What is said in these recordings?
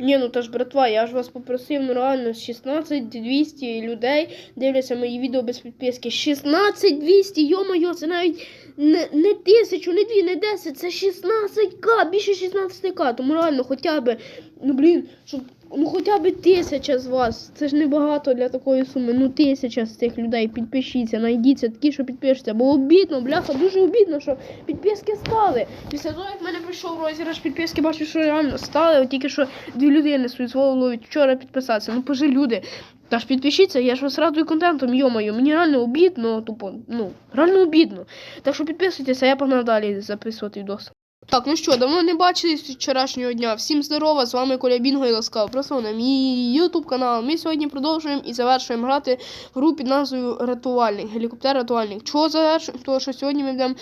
Ні, ну та ж братва, я ж вас попросив, ну реально 16-200 людей дивляться мої відео без підписки. 16-200, йо-моє, це навіть не, не тисячу, не дві, не 10, це 16к, більше 16к. Тому реально хоча б, ну блін, щоб ну хоча б тисяча з вас. Це ж небагато для такої суми. Ну тисяча з цих людей. Підпишіться, найдіться такі, що підпишуться. Бо обідно, бляха, дуже обідно, що підписки стали. Після того, як в мене прийшов розіграш підписки, бачу, що реально стали. От тільки що дві людини свою ловить вчора підписатися. Ну пожи люди. Та ж підпишіться, я ж вас радую контентом, йомаю. Мені реально обідно, тупо, ну, реально обідно. Так що підписуйтесь, а я погнав далі записувати відос. Так, ну що, давно не бачились вчорашнього дня. Всім здорова, з вами Коля Бінго і ласкаво просто на мій ютуб канал. Ми сьогодні продовжуємо і завершуємо грати гру під назвою Рятувальник, гелікоптер рятувальник. Чого завершуємо? Тому що сьогодні ми будемо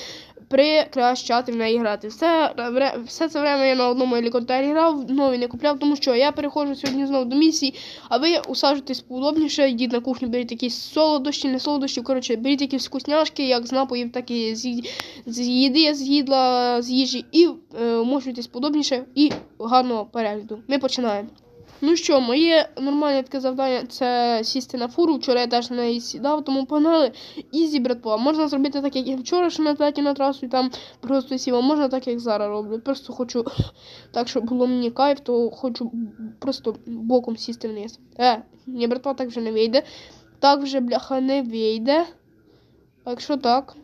прикращати в неї грати. Все, все це время я на одному гелікоптері грав, новий не купляв, тому що я переходжу сьогодні знову до місії, а ви усаджуйтесь поудобніше, йдіть на кухню, беріть якісь солодощі, не солодощі, коротше, беріть якісь вкусняшки, як з напоїв, так і з, з їди, з їдла, з їжі, і е, вмощуйтесь подобніше і гарного перегляду. Ми починаємо. Ну що, моє нормальне таке завдання це сісти на фуру. Вчора я теж на неї сідав, тому погнали. Ізі, братва. Можна зробити так, як я вчора, що на платі на трасу і там просто сів, а можна так, як зараз роблю. Просто хочу так, щоб було мені кайф, то хочу просто боком сісти вниз. Е, ні, братва, так вже не вийде. Так вже, бляха, не вийде. А якщо так.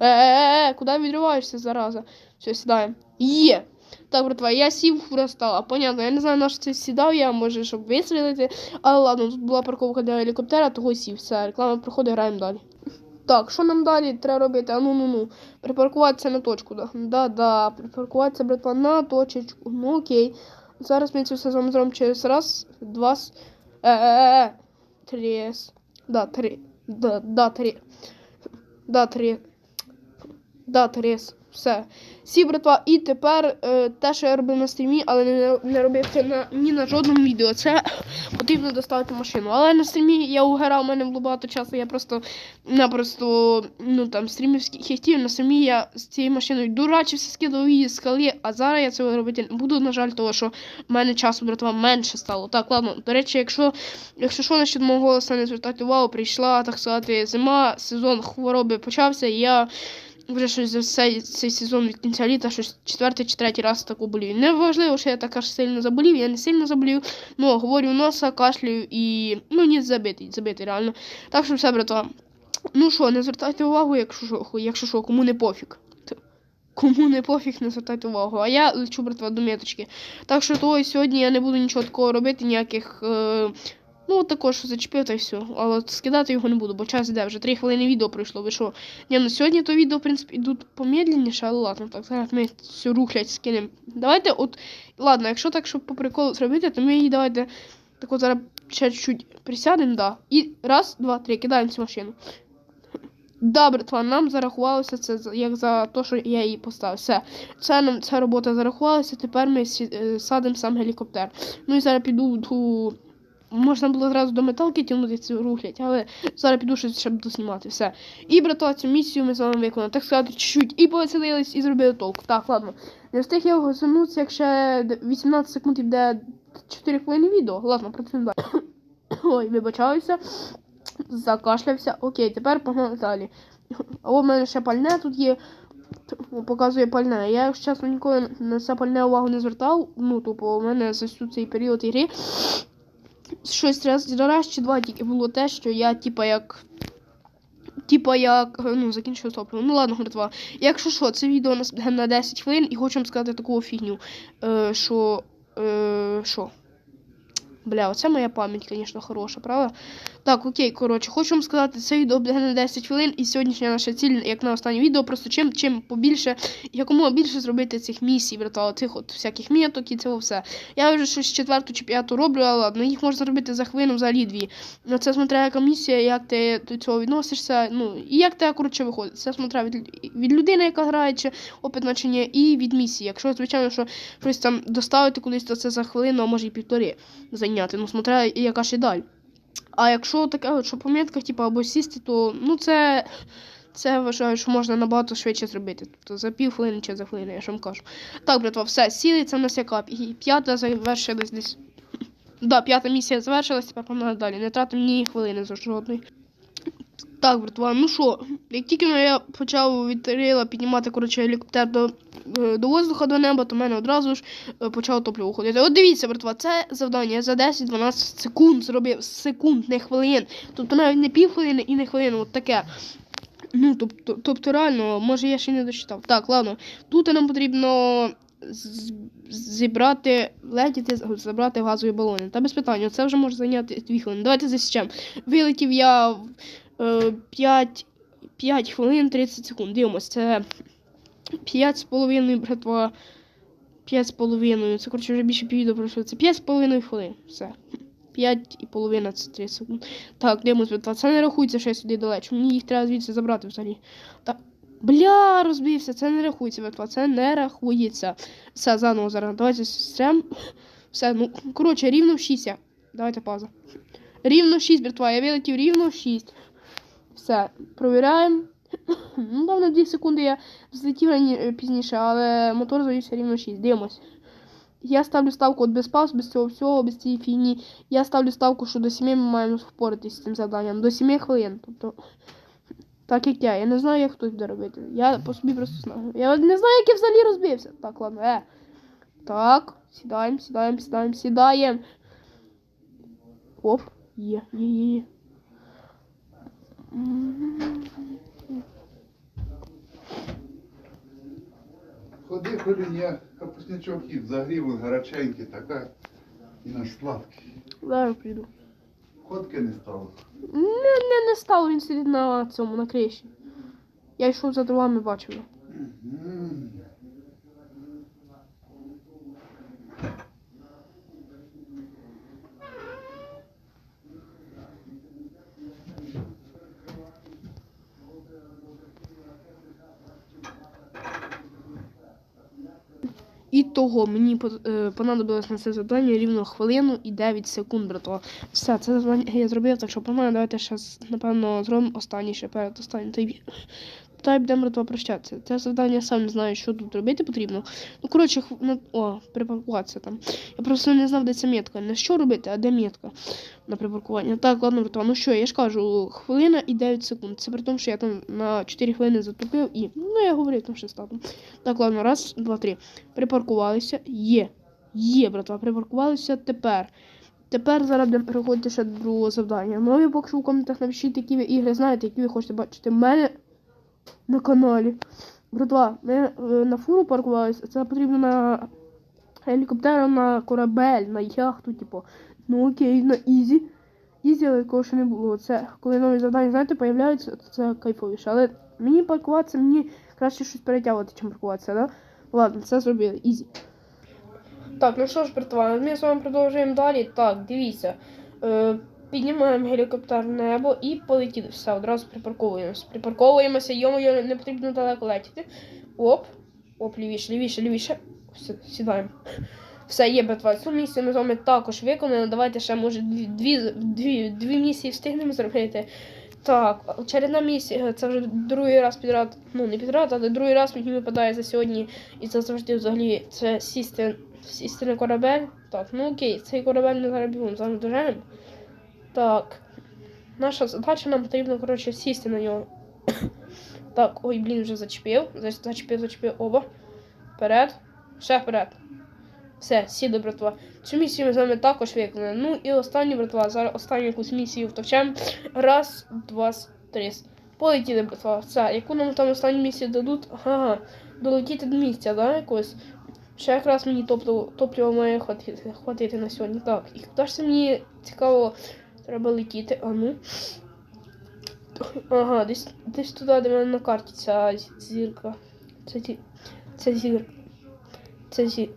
Е, е, е, куди відриваєшся, зараза? Все, сідаємо. Є! Так, братва, я сів, фура. Понятно, я не знаю, на що це сідав, я може, щоб вистрілити. Але ладно, тут була парковка для гелікоптера, того сів. Все, реклама проходить, граємо далі. Так, що нам далі треба робити? А ну ну ну. Припаркуватися на точку. Да, да, да. Припаркуватися, братва, на точечку. Ну окей. Зараз ми це все з вами зробимо через раз, два, с- е, е, е, три, да, три, да, да, три, да, три, да, три, все. Всі, братва, і тепер е, те, що я робив на стрімі, але не, не робив це на, ні на жодному відео. Це потрібно доставити машину. Але на стрімі я угорав, у мене було багато часу. Я просто напросто ну там стрімів хітів. На стрімі я з цією машиною дурачився, скидав її з скали, а зараз я цього робити не буду, на жаль, того, що в мене часу, братва, менше стало. Так, ладно. До речі, якщо, якщо що насчет мого голосу не звертати увагу, прийшла, так сказати, зима, сезон хвороби почався, і я вже щось за цей, цей сезон від кінця літа, щось четвертий чи третій раз так болів. Не важливо, що я так аж сильно заболів, я не сильно заболів, ну, говорю носа, кашлюю і. Ну, ні, забитий, забитий, реально. Так що все, братва. Ну що, не звертайте увагу, якщо що, якщо що, кому не пофіг. Кому не пофіг, не звертайте увагу. А я лечу, братва, до меточки. Так що того сьогодні я не буду нічого такого робити, ніяких. Е... Ну, також зачепив та й все. Але от скидати його не буду, бо час йде, вже 3 хвилини відео пройшло. Ви що? Ні, ну сьогодні то відео, в принципі, йдуть помедленніше, але ладно, так, зараз ми цю рухлять скинемо. Давайте, от, ладно, якщо так, щоб по приколу зробити, то ми її давайте так от зараз ще чуть-чуть присядемо, да. І раз, два, три, кидаємо цю машину. Да, братва, нам зарахувалося це як за те, що я її поставив. Все. Це нам ця робота зарахувалася, тепер ми е, садимо сам гелікоптер. Ну і зараз піду ту. Можна було зразу до металки тягнути цю рухлять, але зараз піду щось ще буду. Все. І, братва, цю місію ми з вами виконали, так сказати, чуть-чуть. І повеселились, і зробили толк. Так, ладно. Не встиг я розвернутися, як ще 18 секунд і буде 4 хвилини відео. Ладно, працюємо далі. Ой, вибачаюся. Закашлявся. Окей, тепер погнали далі. О, в мене ще пальне тут є. Показує пальне. Я, якщо чесно, ніколи на це пальне увагу не звертав. Ну, тупо, у мене за всю цей період ігри щось раз, раз чи два тільки було те, що я, типа, як. Типа як. Ну, закінчую топливо. Ну ладно, братва. Якщо що, це відео нас на 10 хвилин і хочу вам сказати таку фігню. Е, що. Е, що? Бля, оце моя пам'ять, звісно, хороша, правда? Так, окей, коротше, хочу вам сказати, це відео буде на 10 хвилин, і сьогоднішня наша ціль, як на останнє відео, просто чим чим побільше, якомога більше зробити цих місій, братва, цих от всяких міток і цього все. Я вже щось четверту чи п'яту роблю, але ладно, їх можна зробити за хвилину, взагалі дві. Ну, це смотря яка місія, як ти до цього відносишся, ну, і як тебе, коротше, виходить. Це смотря від, від людини, яка грає, чи опитна чи ні, і від місії. Якщо, звичайно, що щось там доставити кудись, то це за хвилину, а може і півтори зайняти. Ну, смотря яка ще даль. А якщо таке, от, що помітка, типу, або сісти, то ну це. Це вважаю, що можна набагато швидше зробити. Тобто за пів хвилини чи за хвилину, я ж вам кажу. Так, братва, все, сіли, це в нас якап. І П'ята завершилась десь. Да, п'ята місія завершилась, тепер погнали далі. Не тратимо ні хвилини за жодної. Так, братва, ну що, як тільки я почав від рейла піднімати коротше, гелікоптер до, е, до воздуха до неба, то в мене одразу ж е, почало топливо уходити. От дивіться, братва, це завдання за 10-12 секунд зробив. Секунд, не хвилин. Тобто навіть не півхвилини і не хвилину, от таке. Ну, тобто, тобто реально, може я ще не дочитав. Так, ладно. Тут нам потрібно зібрати, летіти, забрати газові балони. Та без питань, це вже може зайняти 2 хвилини. Давайте засічемо. Вилетів я 5, 5 хвилин 30 секунд. Дивимось, це 5,5 братва. 5,5. Це коротше вже більше піввідео пройшло. Це 5,5 хвилин. Все. 5,5 це 30 секунд. Так, дивимось, братва. Це не рахується, що я сюди далече. Мені їх треба звідси забрати взагалі. Так. Бля, розбився, це не рахується, братва. Це не рахується. Все, заново зараз. Давайте стрем. Все, ну, коротше, рівно в 6. Давайте пауза. Рівно 6, братва. Я вилетів рівно в 6. Все, провіряємо. Ну, там на 2 секунди я злетів рані... е, пізніше, але мотор завівся рівно 6. Дивимось. Я ставлю ставку от без пауз, без цього всього, без цієї фігні. Я ставлю ставку, що до 7 ми маємо впоратися з цим завданням. До 7 хвилин. Тобто, так як я. Я не знаю, як хтось буде робити. Я по собі просто знаю. Я не знаю, як я взагалі розбився. Так, ладно, е. Так, сідаємо, сідаємо, сідаємо, сідаємо. Оп, є, є, є, є. Ходи, холюня, капуснячок їв, загрів, він гаряченький, така і на сладкий. Зараз прийду. Ходки не стало. Не, не, не стало він сидить на цьому, на криші. Я йшов за дровами, бачив. Того мені е, понадобилось на це завдання рівно хвилину і 9 секунд, братва. Все, це завдання я зробив, так що погнали, давайте ще, напевно, зробимо останній ще перед останнім. Та будемо, братва, прощатися. Це завдання я сам не знаю, що тут робити потрібно. Ну, коротше, ну, о, припаркуватися там. Я просто не знав, де ця метка. Не що робити, а де метка на припаркування. Так, ладно, братва, ну що, я ж кажу, хвилина і 9 секунд. Це при тому, що я там на 4 хвилини затупив і. Ну, я говорив там ще статом. Так, ладно, раз, два, три. Припаркувалися. Є. Є, братва, припаркувалися тепер. Тепер зараз будемо переходити ще до другого завдання. Поки що в коментах напишіть, які ви ігри знаєте, які ви хочете бачити в мене на каналі. Братва, ми е, на фуру паркувалися. Це потрібно на гелікоптер, на корабель, на яхту, типу. Ну окей, на ізі. Ізі, але такого ще не було. Це коли нові завдання, знаєте, появляються, то це кайфовіше. Але мені паркуватися, мені краще щось перетягувати, чим паркуватися, да? Ладно, це зробили. Ізі. Так, ну що ж, братва, ми з вами продовжуємо далі. Так, дивіться. Е, піднімаємо гелікоптер в небо і полетіли. Все, одразу припарковуємося. Припарковуємося, йому не потрібно далеко летіти. Оп. Оп, лівіше, лівіше, лівіше. Все, сідаємо. Все, є, братва. Цю місію ми з вами також виконали. Давайте ще, може, дві, дві, дві, місії встигнемо зробити. Так, очередна місія, це вже другий раз підряд, ну не підряд, але другий раз мені випадає за сьогодні. І це завжди взагалі це сісти, сісти на корабель. Так, ну окей, цей корабель ми зараз бігом зараз доженемо. Так. Наша задача нам потрібно, коротше, сісти на нього. Так, ой, блін, вже зачепив. Зач- Зачепив, зачепив оба. Вперед. Ще вперед. Все, сіли, братва. Цю місію ми з вами також виконали. Ну і останню, братва, зараз останню якусь місію втовчемо. Раз, два, три. Полетіли, братва. Все, яку нам там останню місію дадуть? Ага, долетіти до місця, да, якось. Ще якраз мені топливо, топливо має хватити, хватити на сьогодні. Так, і куди ж це мені цікаво треба летіти? А ну. Ага, десь, десь туди, де в мене на карті ця зірка. Це, ті- це зірка. Це зі...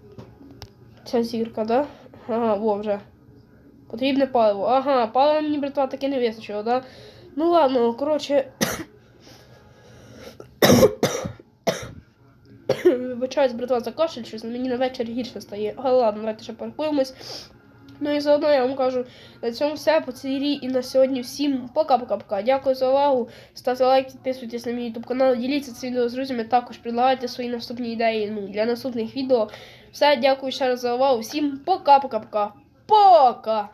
Ця зірка, да? Ага, во вже. Потрібне паливо. Ага, палива мені, братва, таки не вистачило, да? Ну ладно, коротше. Вибачаюсь, братва, за кашель, щось мені на вечір гірше стає. Але ладно, давайте ще паркуємось. Ну і заодно я вам кажу, на цьому все по цій рі і на сьогодні всім пока-пока-пока. Дякую за увагу. Ставте лайк, підписуйтесь на мій YouTube канал, діліться цим відео з друзями, також предлагайте свої наступні ідеї ну, для наступних відео. Все, дякую ще раз за увагу. Всім пока-пока-пока. Пока!